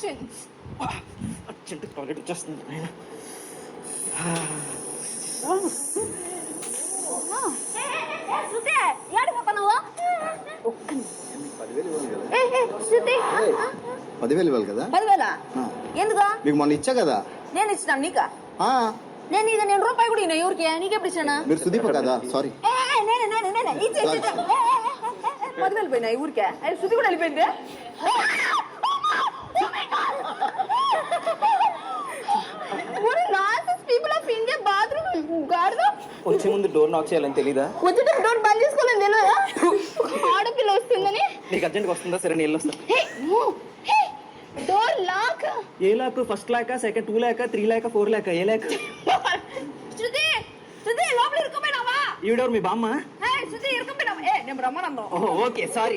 Action urgent toilet వచ్చేస్తుంది ఆయన శృతి ఏడిపోతున్నావు ఏ, ఏ, శృతి పదివేలు ఇవ్వాలి కదా పదివేల ఆ. ఎందుకు మీకు మొన్న ఇచ్చా కదా నేను ఇచ్చినాను నీకా ఆ, నేను ఇది నేను రూపాయి కూడా ఇన్నా ఎవరికి నీకెప్పుడు ఇచ్చానా మీరు సుదీప్ కదా సారీ ఏ, ఏ, నేనే నేనే నేనే ఇచ్చే ఇచ్చే, ఇచ్చే. ఏ, ఏ, ఏ, ఏ, ఏ, పదివేలు పోయినాయి ఊరికే అది శృతి కూడా వెళ్ళిపోయింది వచ్చే ముందు డోర్ నాక్ చేయాలని తెలీదా? వచ్చేట డోర్ బంద్ చేసుకోలేదు తెలియదా ఆడపిల్ల వస్తుందని. నీకు అర్జెంట్గా వస్తుందా? సరే నేను వస్తా. Door lock a lock first lock second two lock three lock four lock a lock Shruti Shruti లోపల ఇరుక్కుపోయినావా? ఈవిడెవరు? మీ బామ్మ ఏ శృతి ఇరుక్కుపోయినావా ఏ నేను రమ్మనందాం ఓకే సారీ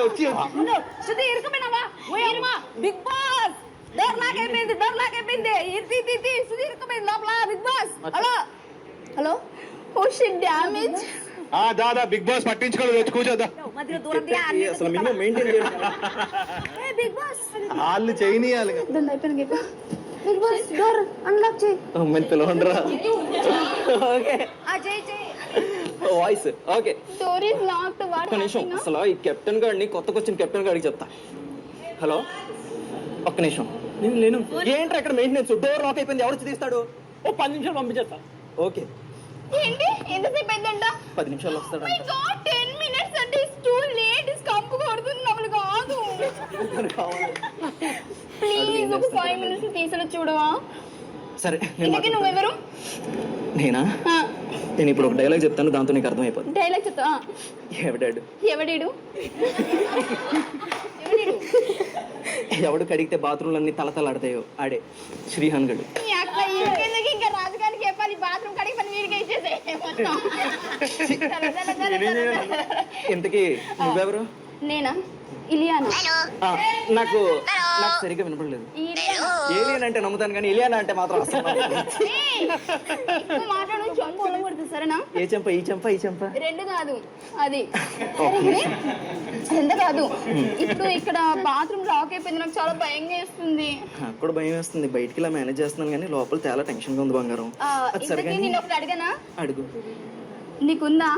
వచ్చి ఉండు, శృతి ఇరుక్కుపోయినావా ఓ అమ్మ బిగ్ బాస్ డోర్ లాక్ అయిపోయింది డోర్ లాక్ అయిపోయింది ఇది ఇది ఇది శృతి ఇరుక్కుపోయింది లోపల Bigg Boss hello hello oh shit damage ఆ దాదా బిగ్ బాస్ పట్టించుకోలేదు వచ్చి కూర్చోదా మధ్యలో దూరం దిగా అన్ని అసలు మినిమం మెయింటైన్ చేయాలి ఏ బిగ్ బాస్ వాళ్ళు చేయనీయాలి దాని అయిపోయింది బిగ్ బాస్ డోర్ అన్లాక్ చేయి మంచి పిలవండిరా ఓకే ఆ చేయి చేయి voice okay. Door is locked what ఒక్క నిమిషం అసలు ఈ కెప్టెన్ గారిని కొత్తగా వచ్చిన కెప్టెన్ గారికి చెప్తా. హలో? ఒక్క నిమిషం. నేను లేను ఏంట్రా ఇక్కడ మెయింటెనెన్స్ డోర్ లాక్ అయిపోయింది. ఎవరు తీస్తాడు? ఓ పది నిమిషాలు పంపించేస్తా. ఓకే. ఏంటి? ఎంతసేపు అయిందంట? పది నిమిషాలు వస్తాడు మై గాడ్ 10 మినిట్స్ అంటే ఇస్ టూ లేట్ ఇస్ కంపు కొడుతుంది కాదు. ప్లీజ్ ఒక 5 మినిట్స్ తీసుకుని చూడవా సరే ఇంతకీ నువ్వెవరు. నేనా? నేను ఇప్పుడు ఒక డైలాగ్ చెప్తాను దాంతో నీకు అర్థమైపోతుంది డైలాగ్ చెప్తా ఎవడాడు? ఎవడీడు? ఎవడు కడిగితే బాత్రూమ్లు అన్ని తలతలాడతాయో ఆడే శ్రీహాన్ గడు ఇంకా రాజుగారికి చెప్పాలి బాత్రూమ్ కడిగి పని వీడికి ఇచ్చేసే. ఇంతకీ నువ్వెవరు? నేనా? ఇలియానా? నాకు నాకు సరిగ్గా వినపడలేదు. ఏలియన్ అంటే నమ్ముతాను కానీ ఇలియానా అంటే మాత్రం అసలు నమ్మను. మాట్లాడు కొడుతుంది సరేనా? ఏ చెంప ఈ చెంప ఈ చెంప? రెండు కాదు అది. ఎంత కాదు ఇప్పుడు ఇక్కడ బాత్రూమ్ లాక్ అయిపోయింది నాకు చాలా భయంగా వేస్తుంది. నాకు కూడా భయం వేస్తుంది. బయటికి ఇలా మేనేజ్ చేస్తున్నాను కానీ లోపల చాలా టెన్షన్గా ఉంది బంగారం. ఆ, అది సరే ఇంతకీ కానీ నేను ఒకటి అడిగానా? అడుగు. నీకుందా?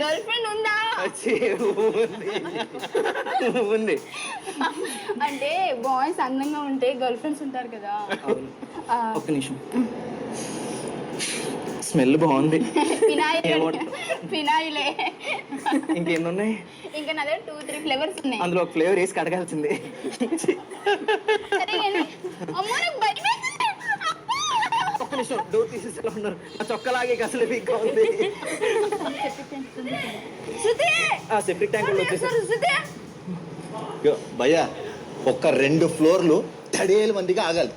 గర్ల్ ఫ్రెండ్ ఉందా? ఉంది. అంటే బాయ్స్ అందంగా ఉంటే గర్ల్ ఫ్రెండ్స్ ఉంటారు కదా. ఒక్క నిమిషం. స్మెల్ బాగుంది. ఫినాయిల్. ఉన్నాయి? ఇంకా నా దగ్గర టూ త్రీ ఫ్లేవర్స్ ఉన్నాయి. అందులో ఒక ఫ్లేవర్ వేసి కడగాల్సిందే. సరే కానీ అమ్మో నాకు. ఒక్క నిమిషం. డోర్ తీసేసి ఎలా ఉన్నారు. ఆ చొక్కలాగే అసలు వీక్గా ఉంది. శృతి! ఆ సెప్టిక్ ట్యాంక్ భయ్యా ఒక్క రెండు ఫ్లోర్లు తడేలు మందిగా ఆగాలి.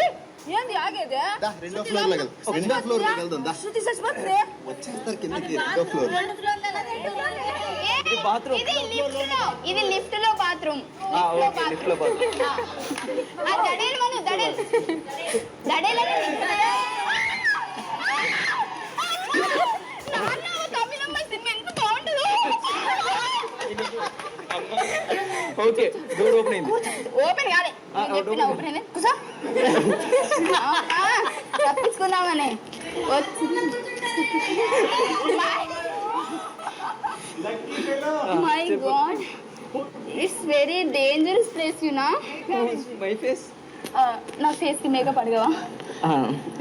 ఏయ్, ఏంది ఆగేది? దా, రెండో ఫ్లోర్లోకి వెళ్దాం. రెండో ఫ్లోర్లోకి వెళ్దాం, దా. శృతి చచ్చిపోతుంది వచ్చేస్తారు కిందకి రెండో ఫ్లోర్. ఏ, bathroom. ఇది లిఫ్ట్లో ఇది లిఫ్ట్లో బాత్రూమ్. లో. ఓకే డోర్ ఓపెన్ అయింది. ఓపెన్ కాలే. చెప్పిన అయింది. కూసో తప్పించుకుందామని. My god it's very dangerous place యునా my face నా ఫేస్కి మేకప్ అడగవా?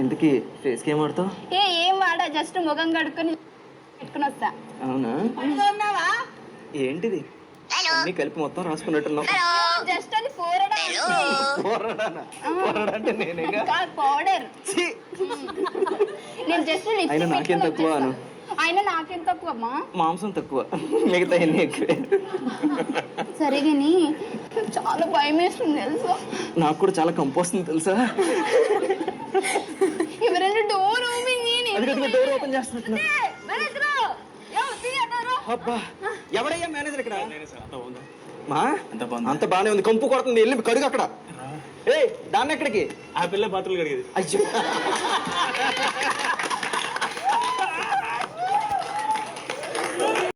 ఇంతకీ ఫేస్కి ఏం వాడతావు? ఏ ఏం వాడా? జస్ట్ ముఖం కడుక్కొని పెట్టుకుని వస్తా. అవునా? ఏంటిది? అన్ని కలిపి మొత్తం రాసుకున్నట్టున్నావు. జస్ట్ అది పోరడా? పోరాడానా? పోరాడా అంటే నేనేగా? పౌడర్! నేను జస్ట్ అయినా నాకేం తక్కువ అను. అయినా నాకేం తక్కువ అమ్మా? మాంసం తక్కువ. మిగతా ఎన్ని ఎక్కువే. సరే కానీ చాలా భయం వేస్తుంది తెలుసా? నాకు కూడా చాలా కంపు వస్తుంది తెలుసా? ఎవరైనా డోర్ ఓపెన్ చేయని డోర్ ఓపెన్ చేస్తున్నట్టున్నా అబ్బా. ఎవడయ్యా మేనేజర్ ఇక్కడ? మా? అంత బానే ఉంది. కంపు కొడుతుంది. వెళ్ళి కడుగు అక్కడ. ఏ దాన్ని ఎక్కడికి? ఆ పిల్ల బాత్రూలు కడిగేది. అయ్యో.